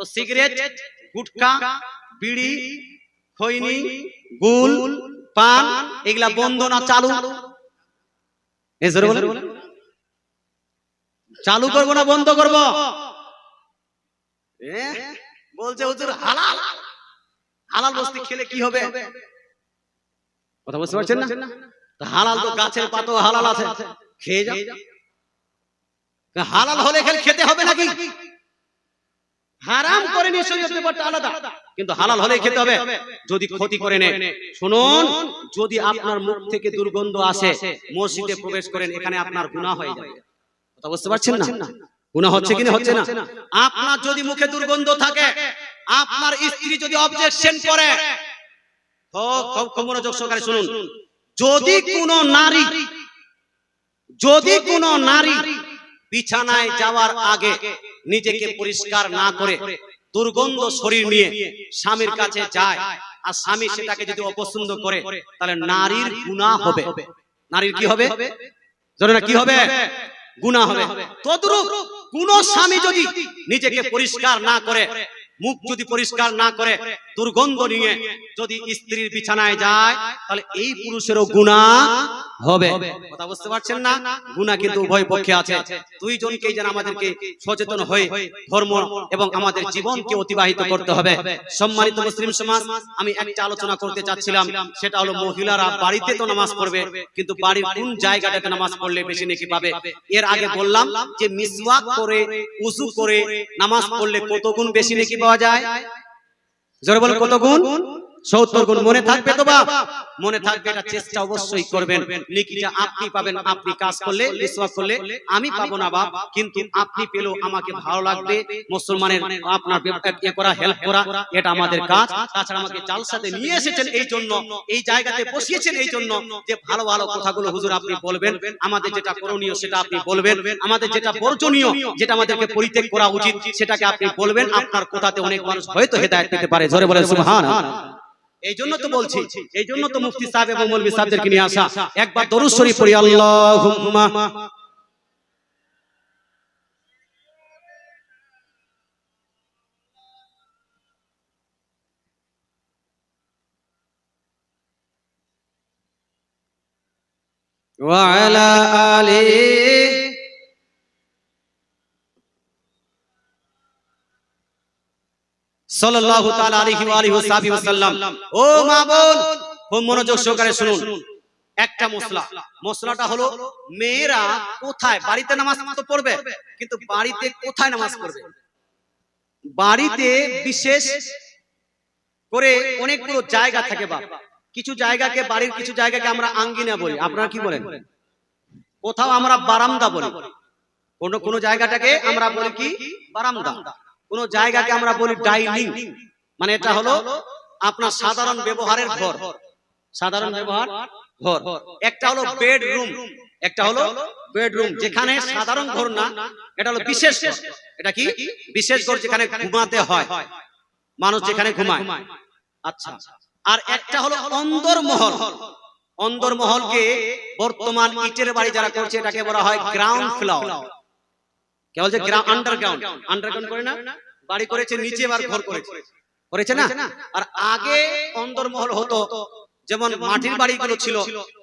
তো সিগারেট গুটকা বিড়ি খৈনি গুল পান এগুলা বন্ধ না চালু। চালু। করব না বন্ধ করব? বলছে হুজুর হালাল। হালাল বস্তু খেলে কি হবে? কথা বুঝতে পারছেন না? হালাল তো গাছের পাতো হালাল আছে। খেয়ে যাও। হালাল হলে খেলে খেতে হবে নাকি? হারাম করে নিয়ে শরীয়ত ব্যাপারটা আলাদা। কিন্তু হালাল হলে খেতে হবে। যদি ক্ষতি করে নে শুনুন যদি আপনার মুখ থেকে দুর্গন্ধ আসে মসজিদে প্রবেশ করেন এখানে আপনার গুনাহ হয়ে যাবে কথা বুঝতে পারছেন না? গুনাহ হচ্ছে কিনা হচ্ছে না? আপনার যদি মুখে দুর্গন্ধ থাকে আপনার স্ত্রী যদি অবজেকশন করে। খুব মনোযোগ সহকারে শুনুন। যদি কোনো নারী যদি কোনো নারী বিছানায় যাওয়ার আগে নিজেকে পরিষ্কার না করে দুর্গন্ধ শরীর নিয়ে স্বামীর কাছে যায় আর স্বামী সেটাকে যদি অপছন্দ করে তাহলে নারীর গুণা হবে। নারীর কি হবে? ধরে না কি হবে? গুণা হবে? তদ্রুপ কোন স্বামী যদি নিজেকে পরিষ্কার না করে মুখ যদি পরিষ্কার না করে, দুর্গন্ধ নিয়ে যদি স্ত্রীর বিছানায় যায়, তাহলে এই পুরুষেরও গুণা হবে। কথা বুঝতে পারছেন না? গুণা কিন্তু উভয় পক্ষে আছে। দুইজনকেই যেন আমাদেরকে সচেতন হয়ে ধর্ম এবং আমাদের জীবনকে অতিবাহিত করতে হবে। সম্মানিত মুসলিম সমাজ, আমি একটা আলোচনা করতে চাচ্ছিলাম। সেটা হলো মহিলারা বাড়িতে তো নামাজ পড়বে, কিন্তু বাড়ির কোন জায়গাটাতে নামাজ পড়লে বেশি নাকি পাবে? এর আগে বললাম যে মিসওয়াক করে, উজু করে নামাজ পড়লে কত গুণ বেশি নাকি পাওয়া যায়? জোরে বল কত গুণ? সত্তর গুণ মনে থাকবে তো বাপ? মনে থাকবে এটা চেষ্টা অবশ্যই করবেন। লিখিটা আপনি পাবেন আপনি কাজ করলে বিশ্বাস করলে আমি পাবো না বাপ। কিন্তু আপনি পেলেও আমাকে ভালো লাগবে। মুসলমানের আপনার ইয়ে করা হেল্প করা এটা আমাদের কাজ। তাছাড়া আমাকে জালসাতে নিয়ে এসেছেন এই জন্য। এই জায়গাতে বসিয়েছেন এই জন্য। যে ভালো ভালো কথাগুলো হুজুর আপনি বলবেন আমাদের যেটা করণীয় সেটা আপনি বলবেন আমাদের যেটা বর্জনীয় যেটা আমাদেরকে পরিত্যাগ করা উচিত সেটাকে আপনি বলবেন আপনার কথাতে অনেক মানুষ হয়তো হেদায়েত পেতে পারে জোরে সুবহান এই জন্য তো বলছি এই জন্য তো মুফতি সাহেব এবং মৌলভী সাহেবদেরকে নিয়ে আসা একবার দরুদ শরীফ পড়ি আল্লাহুম্মা وعلى آله সাল্লাল্লাহু তাআলা আলাইহি ওয়া আলিহি ওয়াসাহবিহি ওয়াসাল্লাম। ও মা বোন খুব মনোযোগ সহকারে শুনুন। একটা মশলা মশলাটা হলো মেয়েরা কোথায়? বাড়িতে নামাজ তো পড়বে কিন্তু বাড়িতে কোথায় নামাজ পড়বে? বাড়িতে বিশেষ করে অনেকগুলো জায়গা থাকে বা। কিছু জায়গাকে বাড়ির কিছু জায়গাকে আমরা আঙ্গিনা বলি। আপনারা কি বলেন? কোথাও আমরা বারান্দা বলি। কোন কোন জায়গাটাকে আমরা বলি কি? বারান্দা। কোন জায়গাকে আমরা বলি ডাইনিং। মানে এটা হলো আপনার সাধারণ ব্যবহারের ঘর। সাধারণ ব্যবহার ঘর। একটা হলো বেডরুম একটা হলো বেডরুম যেখানে সাধারণ ঘর না এটা হলো বিশেষ এটা কি? বিশেষ ঘর যেখানে ঘুমাতে হয়। মানুষ যেখানে ঘুমায়। আচ্ছা। আর একটা হলো অন্দরমহল অন্দরমহলকে বর্তমান ইটের বাড়ি যারা করছে এটাকে বলা হয় গ্রাউন্ড ফ্লোর কে বলছে আন্ডারগ্রাউন্ড আন্ডারগ্রাউন্ড করে না? বাড়ি করেছে নিচে এবার ঘর করেছে। করেছে। না? আর আগে অন্দরমহল হতো। যেমন মাটির বাড়িগুলো ছিল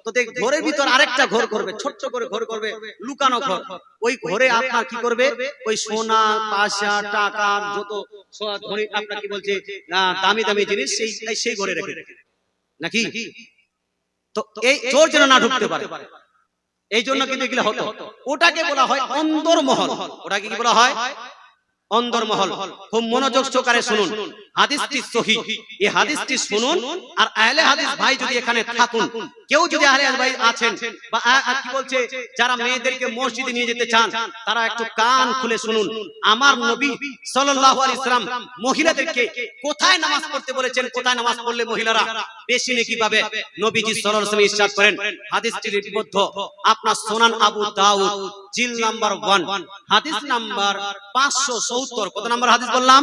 তো দেখ ঘরের ভিতর আরেকটা ঘর করবে ছোট্ট করে ঘর করবে লুকানো ঘর। ওই ঘরে আপনার কি করবে? ওই সোনা পাশা টাকা যত ধনী আপনার কি বলছে দামি দামি জিনিস সেই সেই ঘরে রেখে নাকি? তো এই চোর যেন না ঢুকতে পারে। এই জন্য কিন্তু এগুলো হতো। ওটাকে বলা হয় অন্দরমহল ওটাকে কি বলা হয়? অন্দরমহল খুব মনোযোগ সহকারে শুনুন। হাদিসটি সহি। এই হাদিসটি শুনুন আর আহলে হাদিস ভাই যদি এখানে থাকুন কেউ যদি আহলে হাদিস ভাই আছেন বা কি বলছে যারা মেয়েদেরকে মসজিদে নিয়ে যেতে চান তারা একটু কান খুলে শুনুন। আমার নবী সাল্লাল্লাহু আলাইহি সাল্লাম মহিলাদেরকে কোথায় নামাজ পড়তে বলেছেন? কোথায় নামাজ পড়লে মহিলারা বেশি নেকি পাবে নবীজি সাল্লাল্লাহু আলাইহি ওয়াসাল্লাম ইরশাদ করেন। হাদিসটি লিপিবদ্ধ। আপনার সুনান আবু দাউদ জিল নাম্বার 1 হাদিস নাম্বার 570 কত নাম্বার হাদিস বললাম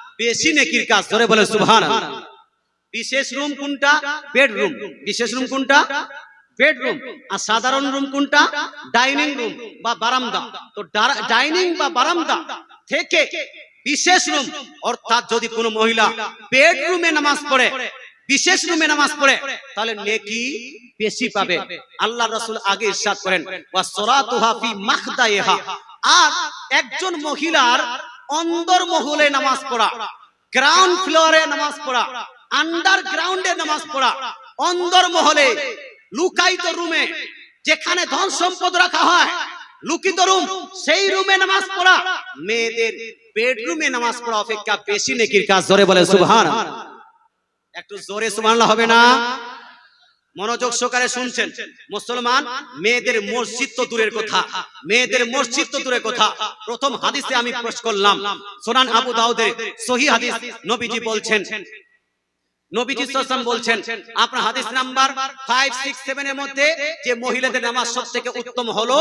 বেশি নেকির কাজ, ধরে বলে সুবহান বিশেষ রুম কোনটা? বেডরুম। বিশেষ রুম কোনটা? বেডরুম। আর সাধারণ রুম কোনটা? ডাইনিং রুম বা বারান্দা। তো ডাইনিং বা বারান্দা থেকে বিশেষ রুম, অর্থাৎ যদি কোনো মহিলা বেডরুমে নামাজ পড়ে, বিশেষ রুমে নামাজ পড়ে, তাহলে নেকি বেশি পাবে। আল্লাহ রাসূল আগে ইরশাদ করেন আর একজন মহিলার অন্দর মহলে নামাজ পড়া গ্রাউন্ড ফ্লোরে নামাজ পড়া আন্ডারগ্রাউন্ডে নামাজ পড়া অন্দর মহলে লুকায়িত রুমে যেখানে ধন সম্পদ রাখা হয়, লুকিত রুম সেই রুমে নামাজ পড়া। মেয়েদের বেডরুমে নামাজ পড়া অপেক্ষা বেশি নেকির কাজ ধরে বলে সুবহান একটু জোরে সুবহানাল্লাহ হবে না? মনোযোগ সহকারে শুনছেন। মুসলমান, মেয়েদের মসজিদ তো দূরের কথা। মেয়েদের মসজিদ তো দূরের কথা। প্রথম হাদিসে আমি প্রশ্ন করলাম। সোনান আবু দাউদের সহি হাদিস নবীজি বলছেন নবীজি সাল্লাল্লাহু বলছেন আপনার হাদিস নাম্বার 5 6 7 এর মধ্যে যে মহিলাদের নামাজ সবথেকে উত্তম হলো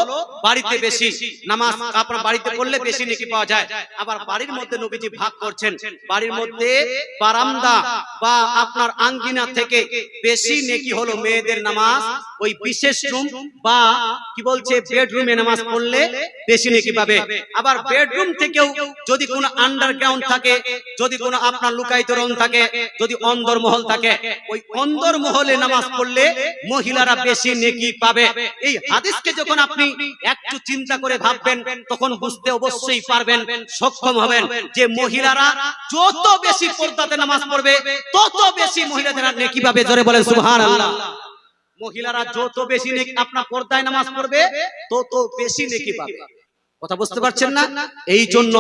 বাড়িতে বেশি। নামাজ আপনার বাড়িতে পড়লে বেশি নেকি পাওয়া যায়। আবার বাড়ির মধ্যে নবীজি ভাগ করছেন। বাড়ির মধ্যে বারান্দা বা আপনার আঙ্গিনা থেকে বেশি নেকি হলো মেয়েদের নামাজ। ওই বিশেষ রুম বা কি বলছে বেডরুমে নামাজ পড়লে বেশি নেকি পাবে। আবার বেডরুম থেকেও যদি কোনো আন্ডারগ্রাউন্ড থাকে যদি কোনো আপনার লুকায়িত রুম থাকে যদি অন্দর মহল থাকে ওই অন্দর মহলে নামাজ পড়লে মহিলারা বেশি নেকি পাবে। এই হাদিসকে যখন আপনি একটু চিন্তা করে ভাববেন তখন বুঝতে অবশ্যই পারবেন সক্ষম হবেন যে মহিলারা যত বেশি পর্দাতে নামাজ পড়বে তত বেশি মহিলাদের নেকি পাবে। জোরে বলেন সুবহানাল্লাহ। মহিলারা যত বেশি নেকি আপনার পর্দায় নামাজ পড়বে তত বেশি নেকি পাবে। কথা বুঝতে পারছেন না? এই জন্য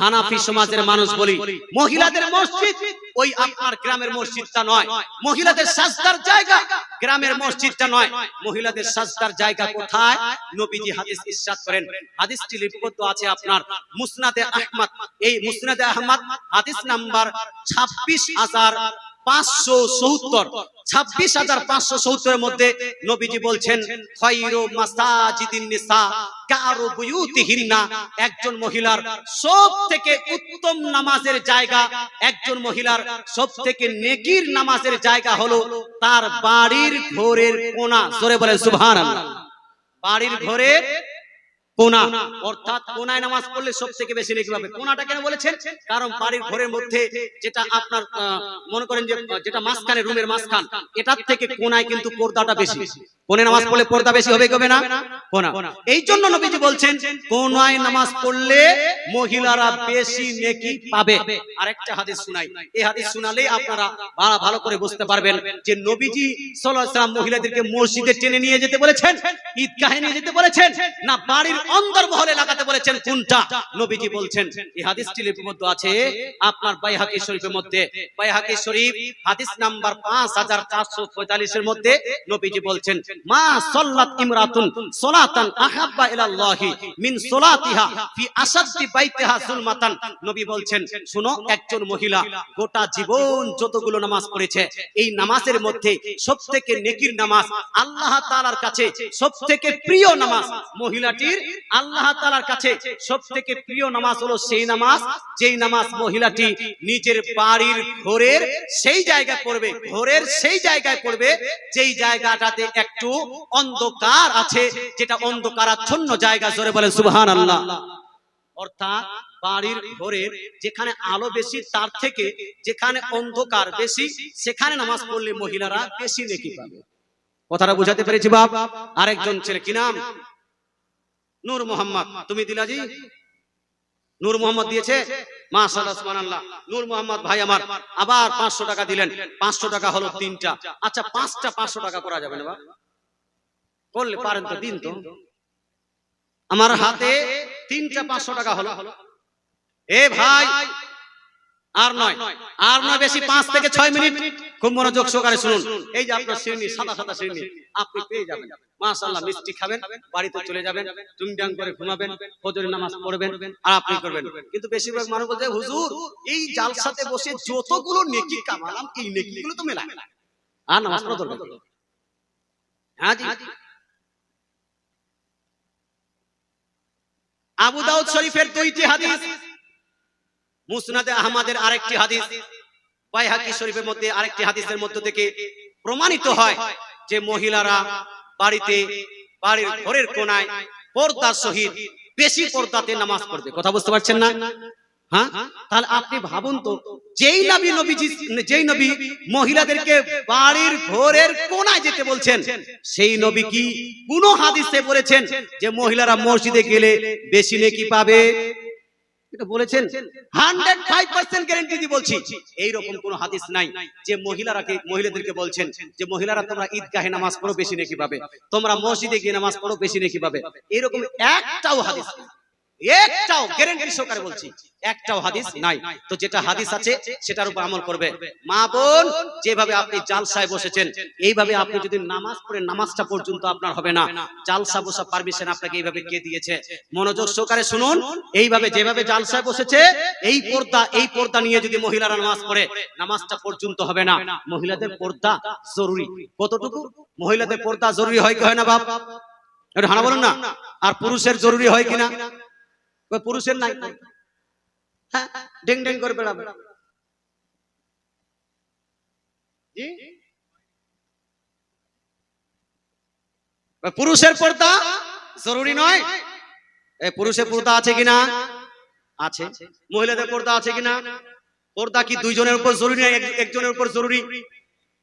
হানাফি সমাজের মানুষ বলি, মহিলাদের মসজিদ, ওই আপনার গ্রামের মসজিদটা নয়। মহিলাদের সাজদার জায়গা, গ্রামের মসজিদটা নয়। মহিলাদের সাজদার জায়গা কোথায়? নবীজি হাদিস ইরশাদ করেন। হাদিসটি লিপিবদ্ধ আছে আপনার মুসনাদে আহমদ। এই মুসনাদে আহমদ হাদিস নাম্বার ছাব্বিশ হাজার একজন মহিলার সব থেকে উত্তম নামাজের জায়গা, একজন মহিলার সব থেকে নেকির নামাজের জায়গা হলো তার বাড়ির ঘরের কোনা জোরে বলেন, সুবহানাল্লাহ। বাড়ির ঘরের কোনা। অর্থাৎ কোনায় নামাজ পড়লে সব থেকে বেশি নেকি পাবে। কোনাটা কেন বলেছেন? কারণ বাড়ির ঘরের মধ্যে যেটা আপনার মনে করেন যে যেটা মাঝখানে রুমের মাঝখান এটার থেকে কোনায় কিন্তু পর্দাটা বেশি। কোনে নামাজ পড়লে পর্দা বেশি হবে কবে না? কোনা। এই জন্য নবীজি বলছেন কোনায় নামাজ পড়লে মহিলারা বেশি নেকি পাবে। আরেকটা হাদিস শুনাই। এই হাদিস আপনারা ভালো- ভালো করে বুঝতে পারবেন যে নবীজি সাল্লাল্লাহু আলাইহি ওয়াসাল্লাম মহিলাদেরকে মসজিদে টেনে নিয়ে যেতে বলেছেন? ঈদগাহে নিয়ে যেতে বলেছেন? না বাড়ির অন্দর মহলে লাগাতে বলেছেন কোনটা? নবীজি বলছেন, এই হাদিসটি লিপিবদ্ধ আছে আপনার বাইহাকি শরীফের মধ্যে। বাইহাকি শরীফ, হাদিস নাম্বার 5445 এর মধ্যে নবীজি বলছেন, মা সাল্লাত ইমরাতুন সালাতান আহাব্বা ইলাল্লাহি মিন সালাতিহা ফি আসাদ্দি বাইতিহা যুলমাতান নবী বলছেন, শুনো, একজন মহিলা গোটা জীবন যতগুলো নামাজ পড়েছে, এই নামাজের মধ্যে সবথেকে নেকির নামাজ আল্লাহ তাআলার কাছে সবথেকে প্রিয় নামাজ মহিলাটির আল্লাহ তাআলার কাছে সবথেকে প্রিয় নামাজ হলো সেই নামাজ, যেই নামাজ মহিলাটি নিজের বাড়ির ঘরের সেই জায়গায় পড়বে, ঘরের সেই জায়গায় পড়বে, যেই জায়গাটাতে একটু অন্ধকার আছে, যেটা অন্ধকারাচ্ছন্ন জায়গা, জোরে বলেন সুবহানাল্লাহ। অর্থাৎ বাড়ির ঘরের যেখানে আলো বেশি, তার থেকে যেখানে অন্ধকার বেশি, সেখানে নামাজ পড়লে মহিলারা বেশি নেকি পাবে। কথাটা বুঝাতে পেরেছি বাপ। আরেকজন ছেলে কি নাম? নূর মোহাম্মদ। তুমি দিলাজি নূর মোহাম্মদ দিয়েছে? নূর মোহাম্মদ ভাই আমার আবার 500 টাকা দিলেন। 500 টাকা হলো তিনটা। আচ্ছা পাঁচটা 500 টাকা করা যাবে না করলে পারেন তো, দিন তো। আমার হাতে তিনটা 500 টাকা হলো। এ ভাই আর নয় আর নয় বেশি পাঁচ থেকে ছয় মিনিট। খুব মনোযোগ সহকারে শুনুন। এই যে আপনার শিরনি সাদা সাদা শিরনি আপনি পেয়ে যাবেন। মাশাআল্লাহ, মিষ্টি খাবেন, বাড়িতে চলে যাবেন টুংটাং করে ঘুমাবেন, ফজরের নামাজ পড়বেন আর আপনি করবেন। কিন্তু বেশিরভাগ মানুষ বলছে, হুজুর, এই জালসাতে বসে যতগুলো নেকি কামালাম, এই নেকিগুলো তো মেলায়। না আর নামাজ পড়া দরকার হ্যাঁ জি। আবু দাউদ শরীফের দুইটি হাদিস। মুসনাদে আহমদের আরেকটি হাদিস, বাইহাকি শরীফের মধ্যে আরেকটি হাদিসের মধ্য থেকে প্রমাণিত হয় যে মহিলারা বাড়িতে বাড়ির ঘরের কোনায় পর্দার সহিত বেশি পর্দাতে নামাজ পড়বে। কথা বুঝতে পারছেন না? হ্যাঁ? তাহলে আপনি ভাবুন তো, যেই নবী নবীজি, যেই নবী মহিলাদেরকে বাড়ির ঘরের কোনায় যেতে বলছেন, সেই নবী কি কোন হাদিসে বলেছেন যে মহিলারা মসজিদে গেলে বেশি নেকি পাবে? বলেছেন হান্ড্রেড ফাইভ পার্সেন্ট গ্যারেন্টি দিয়ে বলছি। এইরকম কোন হাদিস নাই যে মহিলারাকে মহিলাদেরকে বলছেন যে মহিলারা তোমরা ঈদগাহে নামাজ পড়ো বেশি নেকি পাবে তোমরা মসজিদে গিয়ে নামাজ পড়ো বেশি নেকি পাবে এরকম একটাও হাদিস নেই। একটাও গ্যারেন্টি সহকারে বলছি। একটাও হাদিস নাই। তো যেটা হাদিস আছে সেটার উপর আমল করবে। মা বোন যেভাবে আপনি জালসায় বসেছেন এইভাবে আপনি যদি নামাজ পড়ে নামাজটা পর্যন্ত আপনার হবে না। জালসা বসা পারমিশন আপনাকে এইভাবে কে দিয়েছে? মনোযোগ সহকারে শুনুন। এইভাবে যেভাবে জালসায় বসেছে এই পর্দা এই পর্দা নিয়ে যদি মহিলারা নামাজ পড়ে নামাজটা পর্যন্ত হবে না। মহিলাদের পর্দা জরুরি। কতটুকু? মহিলাদের পর্দা জরুরি হয় কি হয় না বাপ? একটু হানা বলুন না আর পুরুষের জরুরি হয় কিনা পুরুষের নাই? হ্যাঁ? ডেং ডেং করে বেড়াবে। পুরুষের পর্দা জরুরি নয়? পুরুষের পর্দা আছে কিনা আছে। মহিলাদের পর্দা আছে কিনা পর্দা কি দুইজনের উপর জরুরি না এক- একজনের উপর জরুরি?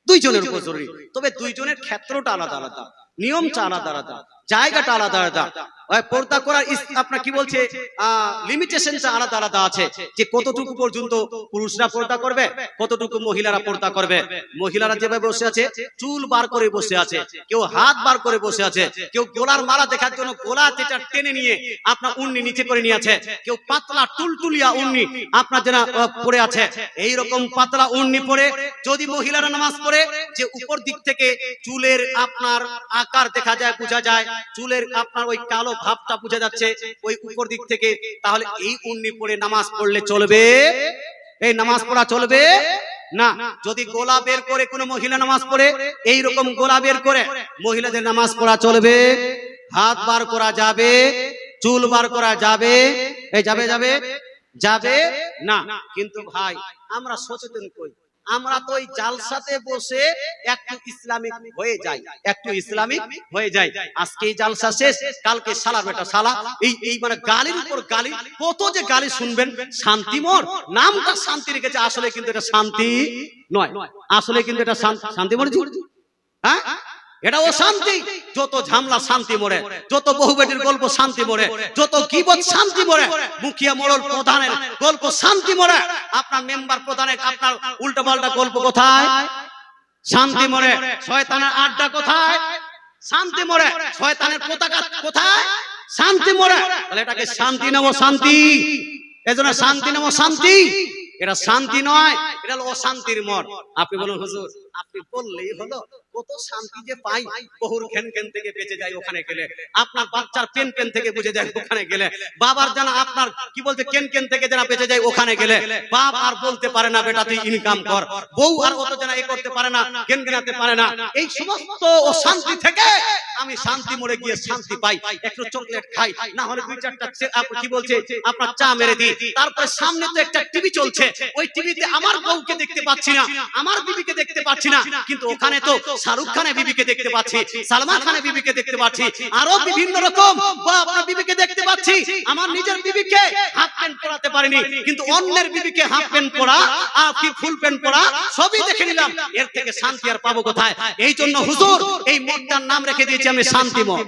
দুইজনের উপর জরুরি। তবে দুইজনের ক্ষেত্রটা আলাদা আলাদা। নিয়মটা আলাদা আলাদা জায়গাটা আলাদা। আলাদা। পর্দা করার আপনার কি বলছে? লিমিটেশনটা আলাদা আলাদা আছে। যে কতটুকু পর্যন্ত পুরুষরা পর্দা করবে কতটুকু মহিলারা পর্দা করবে। মহিলারা যেভাবে বসে আছে চুল বার করে বসে আছে। কেউ হাত বার করে বসে আছে। কেউ গোলার মালা দেখার জন্য গোলা যেটা টেনে নিয়ে আপনার উন্নি নিচে করে নিয়ে আছে কেউ পাতলা টুলটুলিয়া উন্নি আপনার যেন পড়ে আছে। এই রকম পাতলা উন্নি পরে যদি মহিলারা নামাজ পড়ে যে উপর দিক থেকে চুলের আপনার আকার দেখা যায়, বোঝা যায়, চুলের আপনার ওই কালো ভাবটা বোঝা যাচ্ছে ওই উপর দিক থেকে। তাহলে এই উন্নি পরে নামাজ পড়লে চলবে? এই নামাজ পড়া চলবে? না। যদি গোলা বের করে কোনো মহিলা নামাজ পড়ে এই রকম গোলা বের করে মহিলাদের নামাজ পড়া চলবে? হাত বার করা যাবে? চুল বার করা যাবে? এই যাবে যাবে? যাবে? না। কিন্তু ভাই, আমরা সচেতন কই? আমরা তো ওই জালসাতে বসে একটু ইসলামিক হয়ে যাই, একটু ইসলামিক হয়ে যাই। আজকে এই জালসা শেষ, কালকে সালা বেটা সালা এই এই মানে গালির উপর গালি, কত যে গালি শুনবেন? শান্তিমর নামটা শান্তি রেখেছে, আসলে কিন্তু এটা শান্তি নয়। আসলে কিন্তু এটা শান্তি শান্তি মরে হ্যাঁ? এটা অশান্তি যত ঝামলা শান্তি মরে যত বহু বেটির গল্প শান্তি মরে যত কিবত শান্তি মরে মুখিয়া মোড়ল প্রধানের গল্প শান্তি মরে। আপনার মেম্বার প্রধানের আপনার উল্টো পাল্টা গল্প কোথায়? শান্তি মরে শয়তানের আড্ডা কোথায়? শান্তি মরে শয়তানের পতাকা কোথায়? শান্তি মরে। তাহলে এটাকে শান্তি নেব শান্তি। এজন্য শান্তি নেব শান্তি। এটা শান্তি নয় এটা হলো অশান্তির মঠ আপনি বলুন হুজুর আপনি বললেই হলো। কত শান্তি যে পাই। বহুর থেকে বেঁচে যায় ওখানে গেলে। আপনার বাচ্চার পেন পেন থেকে বুঝে যায় ওখানে গেলে। বাবার আপনার কি বলতে কেন কেন থেকে বেঁচে যায় ওখানে গেলে। বাপ আর বলতে পারে না বেটা তুই ইনকাম কর। বউ আর অত এ করতে পারে না কেন কেনাতে পারে না। এই সমস্ত অশান্তি থেকে আমি শান্তি মরে গিয়ে শান্তি পাই। একটু চকলেট খাই না হলে দুই চারটা কি বলছে আপনার চা মেরে দিই। তারপরে সামনে তো একটা টিভি চলছে। ওই টিভিতে আমার বউকে দেখতে পাচ্ছি না আমার বিবিকে দেখতে পাচ্ছি না। কিন্তু ওখানে তো শাহরুখ খানের বিবিকে দেখতে পাচ্ছি সালমান খানের বিবিকে দেখতে পাচ্ছি আরও বিভিন্ন রকম বা আপনার বিবিকে দেখতে পাচ্ছি আমার নিজের বিবিকে হাফ প্যান্ট পরাতে পারিনি কিন্তু অন্যের বিবিকে হাফ প্যান্ট পরা আর কি ফুল প্যান্ট পরা সবই দেখে নিলাম এর থেকে শান্তি আর পাবো কোথায়? এই জন্য হুজুর এই মঠটার নাম রেখে দিয়েছি আমি শান্তিময়।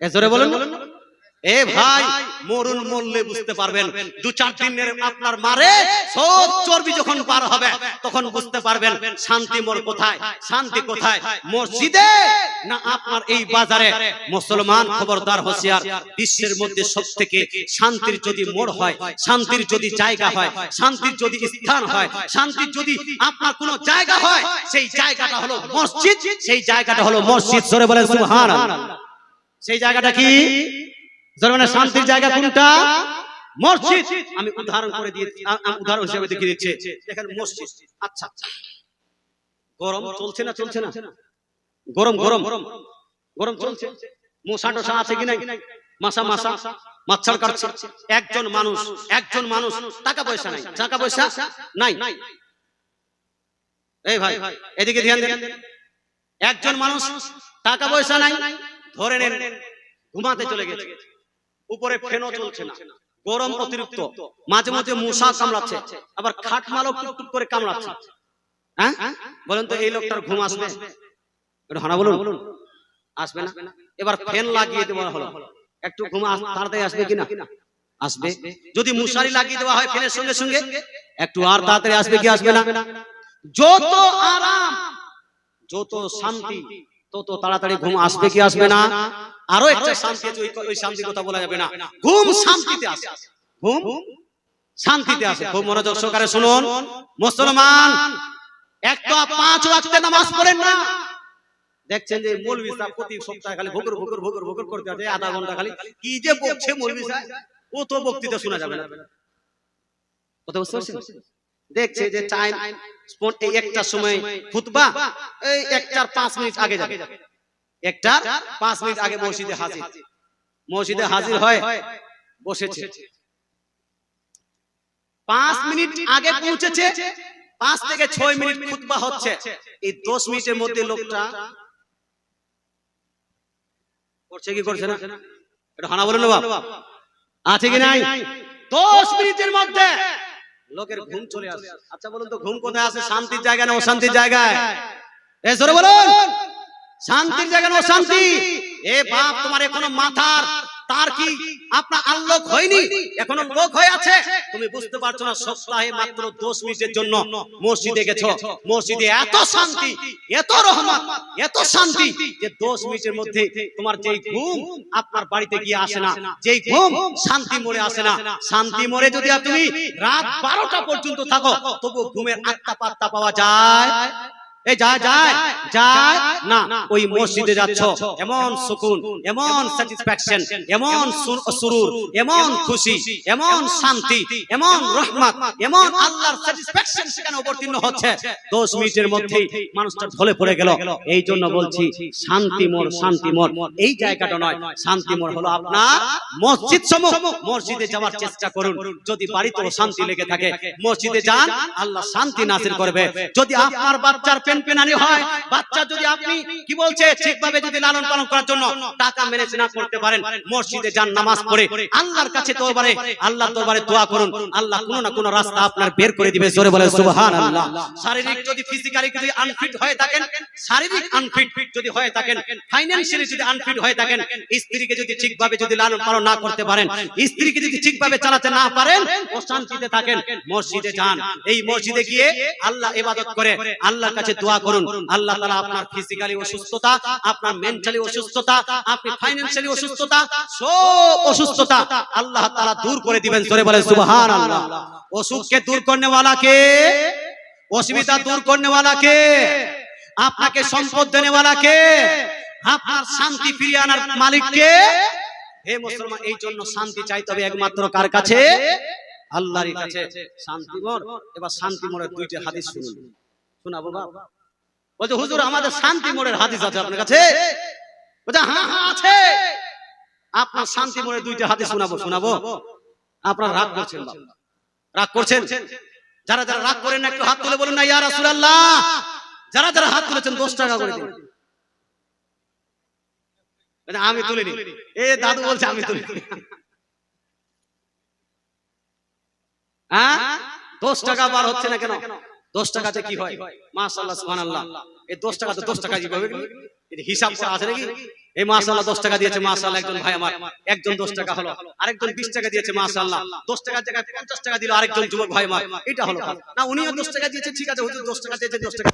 এ জোরে বলুন। এ ভাই মরুন মরলে বুঝতে পারবেন। দু চার দিনের আপনার মারে সব চর্বি যখন পার হবে তখন বুঝতে পারবেন শান্তি মোর কোথায় শান্তি কোথায়? মসজিদে না আপনার এই বাজারে? মুসলমান খবরদার হোসিয়ার বিশ্বের মধ্যে সব থেকে শান্তির যদি মোড় হয় শান্তির যদি জায়গা হয় শান্তির যদি স্থান হয় শান্তির যদি আপনার কোনো জায়গা হয় সেই জায়গাটা হলো মসজিদ। সেই জায়গাটা হলো মসজিদ। সরে বলেন সুবহানাল্লাহ। সেই জায়গাটা কি জরমানের শান্তির জায়গা কোনটা? মসজিদ। আমি উদাহরণ করে দিয়ে উদাহরণ হিসেবে দেখিয়ে দিচ্ছি। দেখেন মসজিদ। আচ্ছা আচ্ছা। গরম চলছে না চলছে না? গরম গরম গরম। চলছে। মশা টসা আছে কি নাই? মাসা মাসা মাছার কাটছে। একজন মানুষ একজন মানুষ। টাকা পয়সা নাই। টাকা পয়সা নাই। এই ভাই এদিকে ধ্যান দেন। একজন মানুষ টাকা পয়সা নাই। ধরে নেন ঘুমাতে চলে গেছে। উপরে ফেনও চলছে না। গরম অতিরিক্ত। মাঝে মাঝে মশা কামড়াচ্ছে। আবার খাট মালও টুকটুক করে কামড়াচ্ছে। হ্যাঁ? বলেন তো এই লোকটার ঘুম আসবে? একটু হানা বলুন। আসবে না? এবার ফ্যান লাগিয়ে দেওয়া হলো। একটু ঘুম তাড়াতাড়ি আসবে কিনা? আসবে। যদি মশারি লাগিয়ে দেওয়া হয় ফ্যানের সঙ্গে সঙ্গে একটু আর তাড়াতাড়ি আসবে কি আসবে না? যত আরাম যত শান্তি তত তাড়াতাড়ি ঘুম আসবে কি আসবে না? আরও একটা শান্তি আছে ওই- শান্তির কথা বলা যাবে না। ঘুম শান্তিতে আসে ঘুম শান্তিতে আসে খুব মনোযোগ সহকারে শুনুন। মুসলমান একটা পাঁচ ওয়াক্তে নামাজ পড়েন না। দেখছেন যে মৌলভী সাহেব প্রতি সপ্তাহে খালি ভুকুর ভুকুর ভুকুর ভুকুর করতে আছে আধা ঘণ্টা খালি। কি যে বকছে মৌলভী সাহেব ও তো বক্তৃতা শোনা যাবে না। কথা বুঝতে পারছেন? দেখছে যে টাইম এই একটা সময় খুতবা এই একটার পাঁচ মিনিট আগে যাবে। একটার পাঁচ মিনিট আগে মসজিদে হাজির। মসজিদে হাজির হয় বসেছে। পাঁচ মিনিট আগে পৌঁছেছে পাঁচ থেকে ছয় মিনিট খুতবা হচ্ছে। এই দশ মিনিটের মধ্যে লোকটা করছে কি করছে না? এটা হানা বলেন না আছে কি নাই? দশ মিনিটের মধ্যে লোকের ঘুম চলে আসে আচ্ছা বলুন তো ঘুম কোথায় আছে? শান্তির জায়গা না অশান্তির জায়গায়? এ জোরে বলুন। শান্তির জায়গা না অশান্তি এ বাপ তোমার এখনও মাথার তার কি আপনার আনলোক হয়নি? এখনও লোক হয়ে আছে? তুমি বুঝতে পারছ না সপ্তাহে মাত্র দশ মিনিটের জন্য মসজিদে গেছো। মসজিদে এত শান্তি এত রহমত এত শান্তি যে দশ মিনিটের মধ্যে তোমার যেই ঘুম আপনার বাড়িতে গিয়ে আসে না। যেই ঘুম শান্তি মোড়ে আসে না। শান্তি মোড়ে যদি তুমি রাত বারোটা পর্যন্ত থাকো তবু ঘুমের আত্মা পাত্তা পাওয়া যায়। এ যায় যায় যায় না ওই মসজিদে যাচ্ছ। এমন সুকুন এমন স্যাটিসফ্যাকশন এমন সুরুর এমন খুশি এমন শান্তি এমন রহমত এমন আল্লাহর স্যাটিসফ্যাকশন সেখানে অবতীর্ণ হচ্ছে। দশ মিনিটের মধ্যেই মানুষটা ঢলে পড়ে গেল। এই জন্য বলছি শান্তি মোর শান্তি মোর এই জায়গাটা নয় শান্তি মোর হলো আপনার মসজিদ সমূহ। মসজিদে যাওয়ার চেষ্টা করুন। যদি বাড়িতেও শান্তি লেগে থাকে মসজিদে যান আল্লাহ শান্তি নাসিল করবে যদি আপনার বাচ্চার পেন পেনানি হয়। বাচ্চা যদি আপনি, কি বলছে, ঠিকভাবে যদি লালন পালন করার জন্য টাকা ম্যানেজ না করতে পারেন, মসজিদে যান, নামাজ পড়ে, আল্লাহর কাছে দরবারে আল্লাহ দরবারে দোয়া করুন, আল্লাহ কোনো না কোনো রাস্তা আপনার বের করে দিবে, জোরে বলে, সুবহানাল্লাহ। শারীরিক যদি ফিজিক্যালি যদি আনফিট হয়ে থাকেন, শারীরিক আনফিট যদি হয়ে থাকেন ফাইন্যান্সিয়ালি যদি আনফিট হয়ে থাকেন, স্ত্রীকে যদি ঠিকভাবে যদি লালন পালন না করতে পারেন, স্ত্রীকে যদি ঠিকভাবে চালাতে না পারেন ও শান্তিতে থাকেন, মসজিদে যান। এই মসজিদে গিয়ে আল্লাহ ইবাদত করে, আল্লাহর কাছে দোয়া করুন। আল্লাহ তালা আপনার ফিজিক্যালি অসুস্থতা আপনার মেন্টালি অসুস্থতা আপনি ফাইন্যান্সিয়ালি অসুস্থতা সব অসুস্থতা আল্লাহ তালা দূর করে দিবেন। জোরে বলে বলেন সুবহানাল্লাহ। অসুখকে দূর করনে ওয়ালা কে অসুবিধা দূর করনে ওয়ালা কে আপনাকে সম্পদ দেনে ওয়ালা কে আপনার শান্তি ফিরিয়ে আনার মালিক কে হে মুসলমান এই জন্য শান্তি চাই তবে একমাত্র কার কাছে? আল্লাহর কাছে। শান্তি মোড় এবার শান্তি মোড়ের দুইটি হাদিস শুনুন। শোনাবো বাবা বলছে, হুজুর, আমাদের শান্তি মোড়ের হাদিস আছে আপনার কাছে? বলছে হ্যাঁ হ্যাঁ আছে। আপনার শান্তি মোড়ের দুইটা হাদিস শোনাবো শোনাবো। আপনার রাগ করছেন রাগ করছেন? যারা যারা রাগ করেন একটু হাত তুলে বলুন না, ইয়া রাসূলুল্লাহ। যারা যারা হাত তুলেছেন, দশ টাকা করে দিন। আমি তুলিনি। এ দাদু বলছে, আমি তুলিনি। হ্যাঁ? দশ টাকা বার হচ্ছে না কেন? দশ টাকাতে কি হয় মাশাল্লাহ সুহান আল্লাহ এই দশ টাকা তো দশ টাকা কি হবে হিসাব করা আছে নাকি এই মাশাআল্লাহ দশ টাকা দিয়েছে মাশাআল্লাহ একজন ভাই আমার একজন দশ টাকা হলো আরেকজন বিশ টাকা দিয়েছে মাশাআল্লাহ দশ টাকার জায়গায় পঞ্চাশ টাকা দিল আরেকজন যুবক ভাই আমার এটা হলো না উনিও দশ টাকা দিয়েছে ঠিক আছে হুজুর দশ টাকা দিয়েছে দশ টাকা